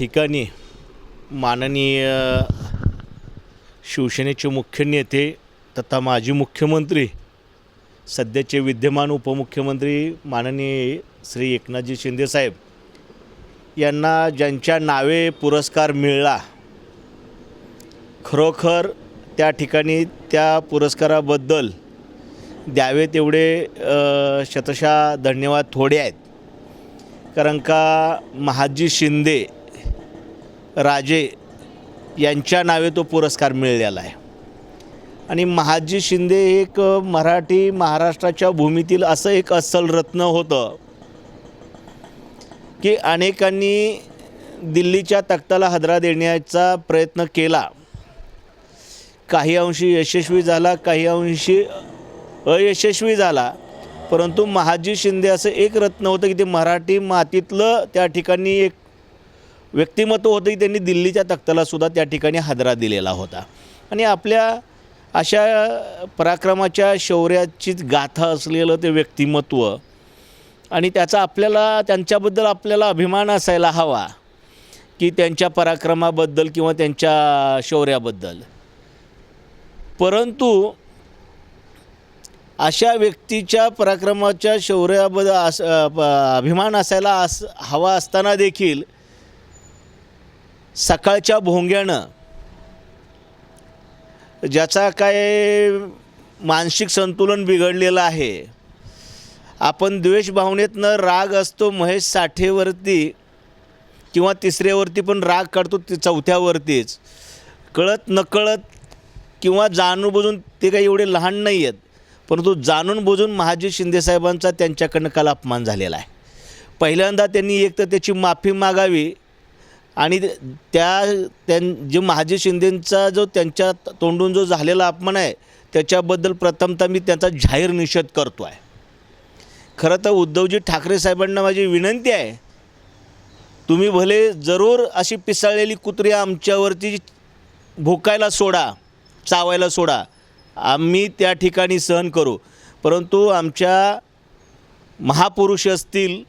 ठिकाणी माननीय शिवसेनेचे मुख्य नेते तथा माजी मुख्यमंत्री सध्याचे विद्यमान उपमुख्यमंत्री माननीय श्री एकनाथजी शिंदेसाहेब यांना ज्यांच्या नावे पुरस्कार मिळाला खरोखर त्या ठिकाणी त्या पुरस्काराबद्दल द्यावे तेवढे शतशा धन्यवाद थोडे आहेत. कारण का महाजी शिंदे राजे यांच्या नावे तो पुरस्कार मिळालेला आहे. आणि महाजी शिंदे हे एक मराठी महाराष्ट्राच्या भूमीतील असं एक अस्सल रत्न होतं की अनेकांनी दिल्लीच्या तख्ताला हदरा देण्याचा प्रयत्न केला. काही अंशी यशस्वी झाला काही अंशी अयशस्वी झाला परंतु महाजी शिंदे असं एक रत्न होतं की ते मराठी मातीतलं त्या ठिकाणी एक व्यक्तिमत्व होतं की त्यांनी दिल्लीच्या तख्तालासुद्धा त्या ठिकाणी हादरा दिलेला होता. आणि आपल्या अशा पराक्रमाच्या शौर्याचीच गाथा असलेलं ते व्यक्तिमत्व आणि त्याचा आपल्याला त्यांच्याबद्दल आपल्याला अभिमान असायला हवा की त्यांच्या पराक्रमाबद्दल किंवा त्यांच्या शौर्याबद्दल. परंतु अशा व्यक्तीच्या पराक्रमाच्या शौर्याबद्दल अस प- अभिमान असायला अस हवा असताना देखील सकाळच्या भोंग्यानं. ज्याचा काय मानसिक संतुलन बिघडलेलं आहे. आपण द्वेष भावनेतनं राग असतो महेश साठेवरती किंवा तिसऱ्यावरती पण राग काढतो ते चौथ्यावरतीच. कळत नकळत किंवा जाणून बुजून ते काही एवढे लहान नाही आहेत परंतु जाणून बुजून महाजी शिंदेसाहेबांचा त्यांच्याकडनं काल अपमान झालेला आहे. पहिल्यांदा त्यांनी एक तर त्याची माफी मागावी आणि त्या त्यां जे महाजी शिंदेंचा जो त्यांच्या तोंडून जो झालेला अपमान आहे त्याच्याबद्दल प्रथमतः मी त्यांचा जाहीर निषेध करतो आहे खरं तर उद्धवजी ठाकरे साहेबांना माझी विनंती आहे तुम्ही भले जरूर अशी पिसाळलेली कुत्री आमच्यावरती भोकायला सोडा चावायला सोडा आम्ही त्या ठिकाणी सहन करू. परंतु आमच्या महापुरुष असतील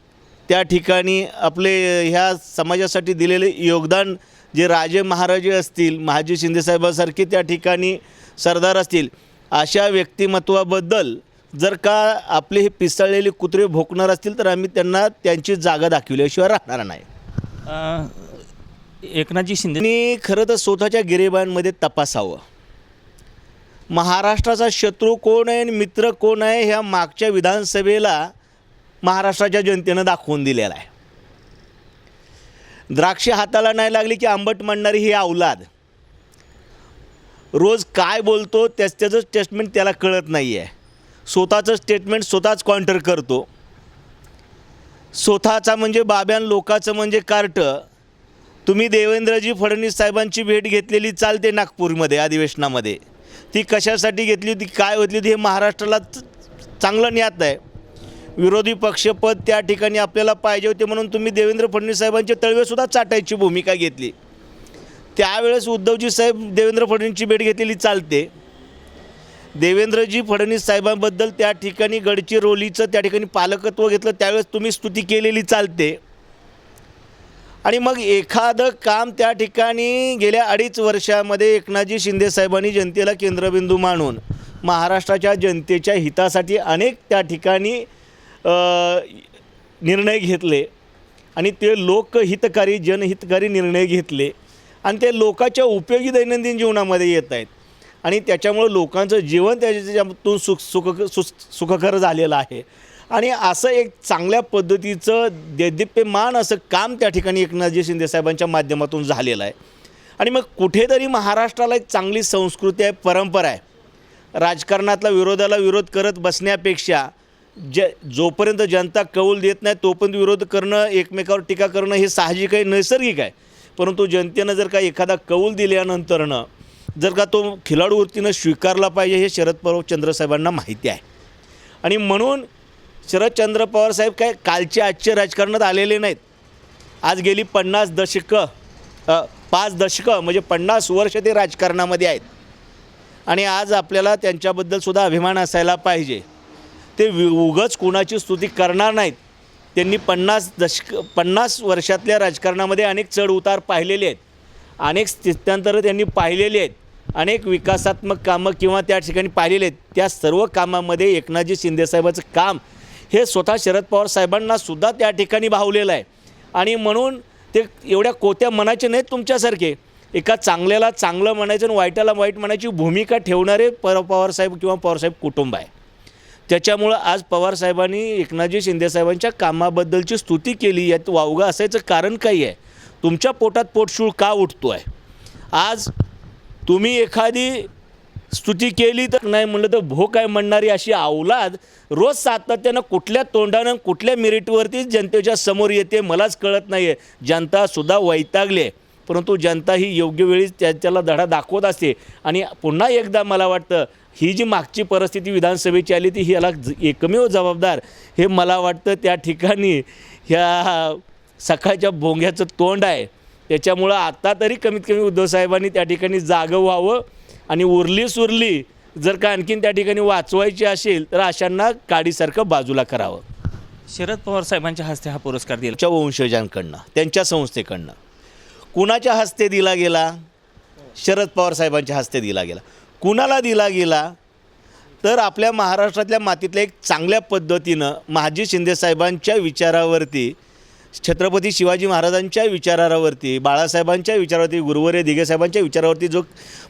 त्या ठिकाणी आपले ह्या समाजासाठी दिलेले योगदान जे राजे महाराजे असतील महाजी शिंदेसाहेबांसारखे त्या ठिकाणी सरदार असतील अशा व्यक्तिमत्वाबद्दल जर का आपले हे पिसाळलेले कुत्रे भोकणार असतील तर आम्ही त्यांना त्यांची जागा दाखविल्याशिवाय राहणार नाही. एकनाथजी शिंदे त्यांनी खरं तर स्वतःच्या गिरेबांमध्ये तपासावं. महाराष्ट्राचा शत्रू कोण आहे आणि मित्र कोण आहे ह्या मागच्या विधानसभेला महाराष्ट्राच्या जनतेनं दाखवून दिलेला आहे. द्राक्ष हाताला नाही लागली की आंबट म्हणणारी ही अवलाद रोज काय बोलतो त्याच त्याचं स्टेटमेंट त्याला कळत नाही आहे स्वतःचं स्टेटमेंट स्वतःच काउंटर करतो. स्वतःचा म्हणजे बाब्यान लोकाचं म्हणजे कार्ट. तुम्ही देवेंद्रजी फडणवीस साहेबांची भेट घेतलेली चालते नागपूरमध्ये अधिवेशनामध्ये. ती कशासाठी घेतली होती काय होतली होती हे महाराष्ट्राला चांगलं ज्ञात आहे. विरोधी पक्षपद त्या ठिकाणी आपल्याला पाहिजे होते म्हणून तुम्ही देवेंद्र फडणवीस साहेबांचे तळवेसुद्धा चाटायची भूमिका घेतली. त्यावेळेस उद्धवजी साहेब देवेंद्र फडणवीसची भेट घेतलेली चालते. देवेंद्रजी फडणवीस साहेबांबद्दल त्या ठिकाणी गडचिरोलीचं त्या ठिकाणी पालकत्व घेतलं त्यावेळेस तुम्ही स्तुती केलेली चालते. आणि मग एखादं काम त्या ठिकाणी गेल्या अडीच वर्षामध्ये एकनाथजी शिंदे साहेबांनी जनतेला केंद्रबिंदू मानून महाराष्ट्राच्या जनतेच्या हितासाठी अनेक त्या ठिकाणी निर्णय घेतले आणि ते लोकहितकारी जनहितकारी निर्णय घेतले आणि ते लोकांच्या उपयोगी दैनंदिन जीवनामध्ये येत आहेत. आणि त्याच्यामुळं लोकांचं जीवन त्याच्यातून सुख सुख सु सुखकर झालेलं आहे. आणि असं एक चांगल्या पद्धतीचं देदीप्यमान असं काम त्या ठिकाणी एकनाथजी शिंदेसाहेबांच्या माध्यमातून झालेलं आहे. आणि मग कुठेतरी महाराष्ट्राला एक चांगली संस्कृती आहे परंपरा आहे. राजकारणातला विरोधाला विरोध करत बसण्यापेक्षा ज जोपर्यंत जनता कौल देत नाही तोपर्यंत विरोध करणं एकमेकावर टीका करणं हे साहजिक आहे नैसर्गिक आहे. परंतु जनतेनं जर का एखादा कौल दिल्यानंतरनं जर का तो खिलाडू वृत्तीनं स्वीकारला पाहिजे हे शरद पवार चंद्रसाहेबांना माहिती आहे. आणि म्हणून शरदचंद्र पवार साहेब काय कालचे आजचे राजकारणात आलेले नाहीत. आज गेली पन्नास दशकं पाच दशकं म्हणजे पन्नास वर्ष ते राजकारणामध्ये आहेत. आणि आज आपल्याला त्यांच्याबद्दलसुद्धा अभिमान असायला पाहिजे. ते वि- उगाच कुणाची स्तुती करणार नाहीत. त्यांनी पन्नास दशक पन्नास वर्षातल्या राजकारणामध्ये अनेक चढ उतार पाहिलेले आहेत. अनेक स्थित्यांतरं त्यांनी पाहिलेली आहेत. अनेक विकासात्मक कामं किंवा त्या ठिकाणी पाहिलेले आहेत. त्या सर्व कामामध्ये एकनाथजी शिंदेसाहेबाचं काम हे स्वतः शरद पवार साहेबांना सुद्धा त्या ठिकाणी भावलेलं आहे. आणि म्हणून ते एवढ्या कोत्या मनाचे नाहीत तुमच्यासारखे. एका चांगल्याला चांगलं म्हणायचं आणि वाईटाला वाईट म्हणायची भूमिका ठेवणारे पर पवारसाहेब किंवा पवारसाहेब कुटुंब आहे. त्याच्यामुळं आज पवारसाहेबांनी एकनाथजी शिंदेसाहेबांच्या कामाबद्दलची स्तुती केली यात वावगं असायचं कारण काही आहे? तुमच्या पोटात पोटशूळ का उठतो आहे आज तुम्ही एखादी स्तुती केली तर नाही म्हणलं तर भो काय म्हणणारी अशी अवलाद रोज सातत्यानं कुठल्या तोंडानं कुठल्या मेरिटवरती जनतेच्या समोर येते मलाच कळत नाही आहे जनतासुद्धा वैतागली आहे परंतु जनता ही योग्य वेळी त्या त्याला धडा दाखवत असते. आणि पुन्हा एकदा मला वाटतं ही जी मागची परिस्थिती विधानसभेची आली ती ही याला ज- एकमेव जबाबदार हे मला वाटतं त्या ठिकाणी ह्या सकाळच्या भोंग्याचं तोंड आहे. त्याच्यामुळं आता तरी कमीत कमी उद्धव साहेबांनी त्या ठिकाणी जागं व्हावं आणि उरली सुरली जर का आणखीन त्या ठिकाणी वाचवायची असेल तर अशांना काडीसारखं बाजूला करावं. शरद पवार साहेबांच्या हस्ते हा पुरस्कार दिला. त्यांच्या वंशजांकडनं त्यांच्या संस्थेकडनं. कुणाच्या हस्ते दिला गेला? शरद पवार साहेबांच्या हस्ते दिला गेला. कुणाला दिला गेला? तर आपल्या महाराष्ट्रातल्या मातीतल्या एक चांगल्या पद्धतीनं महाजी शिंदेसाहेबांच्या विचारावरती छत्रपती शिवाजी महाराजांच्या विचारावरती बाळासाहेबांच्या विचारावरती गुरुवर्य दिघेसाहेबांच्या विचारावरती जो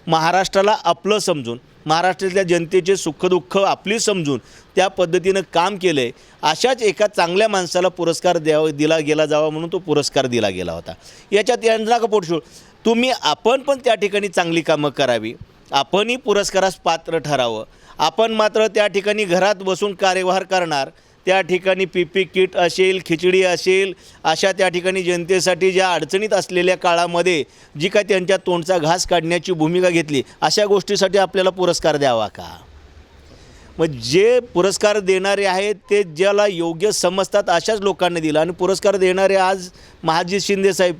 महाराष्ट्राला आपलं समजून महाराष्ट्रातल्या जनतेचे सुखदुःख आपली समजून त्या पद्धतीनं काम केलं आहे अशाच एका चांगल्या माणसाला पुरस्कार द्यावा दिला गेला जावा म्हणून तो पुरस्कार दिला गेला होता. याच्यात यांना का पोटशूळ? तुम्ही आपण पण त्या ठिकाणी चांगली कामं करावी. आपणही पुरस्कारास पात्र ठरावं. आपण मात्र त्या ठिकाणी घरात बसून कार्यभार करणार. त्या ठिकाणी पीपी किट असेल खिचडी असेल अशा त्या ठिकाणी जनतेसाठी ज्या अडचणीत असलेल्या काळामध्ये जी काय त्यांच्या तोंडचा घास काढण्याची भूमिका घेतली अशा गोष्टीसाठी आपल्याला पुरस्कार द्यावा का? मग जे पुरस्कार देणारे आहेत ते ज्याला योग्य समजतात अशाच लोकांनी दिलं. आणि पुरस्कार देणारे आज महाजी शिंदेसाहेब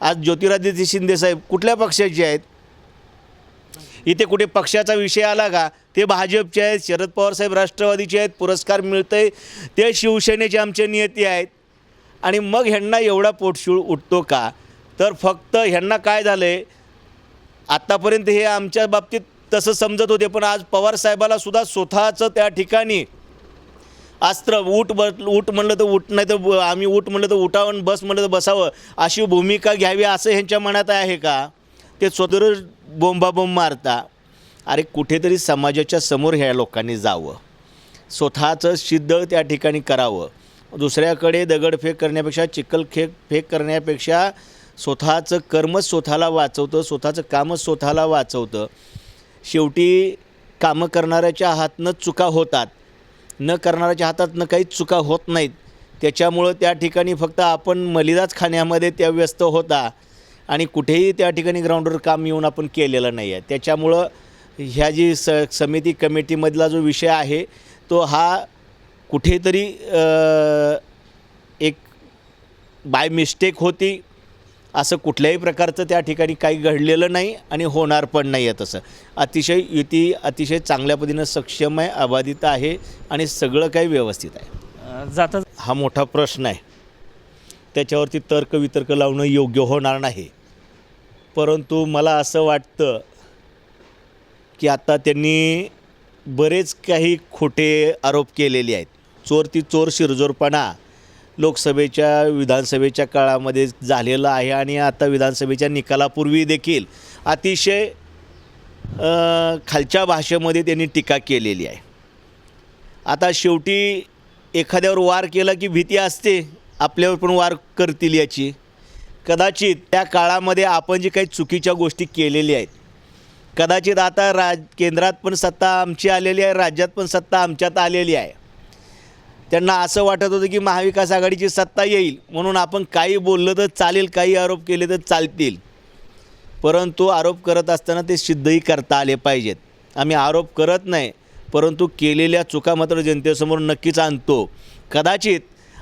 आज ज्योतिरादित्य शिंदेसाहेब कुठल्या पक्षाचे आहेत? इथे कुठे पक्षाचा विषय आला का? ते भाजपचे आहेत शरद पवार साहेब राष्ट्रवादीचे आहेत पुरस्कार मिळतंय. ते शिवसेनेचे आमचे नियती आहेत. आणि मग ह्यांना एवढा पोटशूळ उठतो का? तर फक्त ह्यांना काय झालं आहे आत्तापर्यंत हे आमच्या बाबतीत तसं समजत होते पण आज पवार स्वतःचं त्या ठिकाणी अस्त्र ऊट ब ऊट म्हणलं तर उठ नाही तर आम्ही उठ म्हणलं तर उठावं बस म्हणलं तर बसावं अशी भूमिका घ्यावी असं ह्यांच्या मनात आहे का? ते स्वतः बोंबाबोंब मारता अरे कुठेतरी समाजाच्या समोर ह्या लोकांनी जावं. स्वतःचं सिद्ध त्या ठिकाणी करावं. दुसऱ्याकडे दगडफेक करण्यापेक्षा चिखलखेक फेक करण्यापेक्षा स्वतःचं कर्मच स्वतःला वाचवतं स्वतःचं कामच स्वतःला वाचवतं. शेवटी कामं करणाऱ्याच्या हातनं चुका होतात. न करणाऱ्याच्या हातातनं काहीच चुका होत नाहीत. त्याच्यामुळं त्या ठिकाणी फक्त आपण मलिदाच खाण्यामध्ये त्या व्यस्त होता. आणि कुठेही त्या ठिकाणी ग्राउंडवर काम येऊन आपण केलेलं नाही आहे. त्याच्यामुळं ह्या जी स समिती कमिटीमधला जो विषय आहे तो हा कुठेतरी एक बाय मिस्टेक होती असं कुठल्याही प्रकारचं त्या ठिकाणी काही घडलेलं नाही आणि होणार पण नाही आहे तसं. अतिशय युती अतिशय चांगल्या पद्धतीनं सक्षम आहे अबाधित आहे आणि सगळं काही व्यवस्थित आहे. जाता हा मोठा प्रश्न आहे. त्याच्यावरती तर्क वितर्क लावणं योग्य होणार नाही. परंतु मला असं वाटतं की आता त्यांनी बरेच काही खोटे आरोप केलेले आहेत. चोर ती चोर शिरजोरपणा लोकसभेच्या विधानसभेच्या काळामध्ये झालेला आहे आणि आता विधानसभेच्या निकालापूर्वी देखील अतिशय खालच्या भाषेमध्ये त्यांनी टीका केलेली आहे. आता शेवटी एखाद्यावर वार केला की भीती असते. आपल्यावर पण वार करतील याची. कदाचित त्या काळामध्ये आपण जी काही चुकीच्या गोष्टी केलेल्या आहेत कदाचित आता राज केंद्रात पण सत्ता आमची आलेली आहे राज्यात पण सत्ता आमच्यात आलेली आहे. त्यांना असं वाटत होतं की महाविकास आघाडीची सत्ता येईल म्हणून आपण काही बोललं तर चालेल काही आरोप केले तर चालतील. परंतु आरोप करत असताना ते सिद्धही करता आले पाहिजेत. आम्ही आरोप करत नाही परंतु केलेल्या चुका मात्र जनतेसमोर नक्कीच आणतो. कदाचित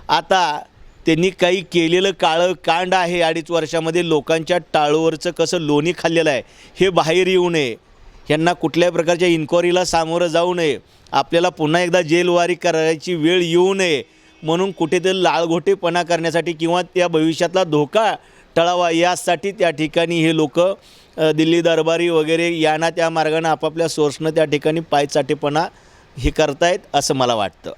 आता त्यांनी काही केलेलं काळं कांड आहे अडीच वर्षामध्ये लोकांच्या टाळूवरचं कसं लोणी खाल्लेलं आहे हे बाहेर येऊ नये. यांना कुठल्याही प्रकारच्या इन्क्वायरीला सामोरं जाऊ नये. आपल्याला पुन्हा एकदा जेलवारी करायची वेळ येऊ नये. म्हणून कुठेतरी लाळघोटेपणा करण्यासाठी किंवा त्या भविष्यातला धोका टळावा यासाठी त्या ठिकाणी हे लोक दिल्ली दरबारी वगैरे यांना त्या मार्गानं आपापल्या सोर्सनं त्या ठिकाणी पायचाटेपणा हे करतायत असं मला वाटतं.